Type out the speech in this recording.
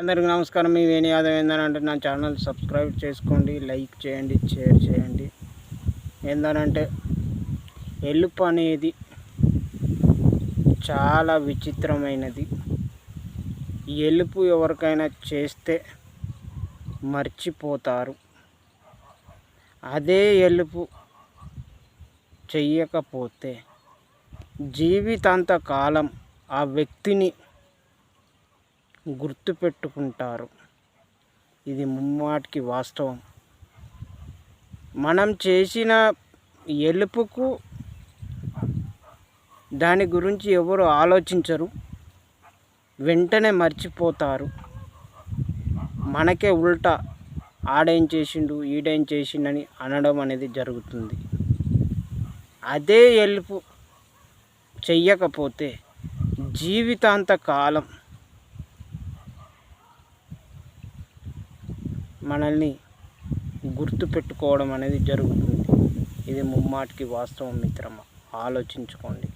అందరికి నమస్కారం. మీ వేణి యాదవ్ ఏందనంటే నా ఛానల్ సబ్స్క్రైబ్ చేసుకోండి లైక్ చేయండి షేర్ చేయండి. ఏందనంటే ఎలుపు అనేది చాలా విచిత్రమైనది. ఈ ఎలుపు ఎవరికైనా చేస్తే మర్చిపోతారు. అదే ఎలుపు చెయ్యకపోతే జీవితాంత కాలం ఆ వ్యక్తిని గుర్తుపెట్టుకుంటారు. ఇది ముమ్మాటికి వాస్తవం. మనం చేసిన ఎలుపుకు దాని గురించి ఎవరు ఆలోచించరు. వెంటనే మర్చిపోతారు. మనకే ఉల్టా ఆడేం చేసిండు ఈడేం చేసిండని అనడం అనేది జరుగుతుంది. అదే ఎలుపు చెయ్యకపోతే జీవితాంత కాలం మనల్ని గుర్తు పెట్టుకోవడం అనేది జరుగుతుంది. ఇది ముమ్మాటికి వాస్తవం మిత్రమా? ఆలోచించుకోండి.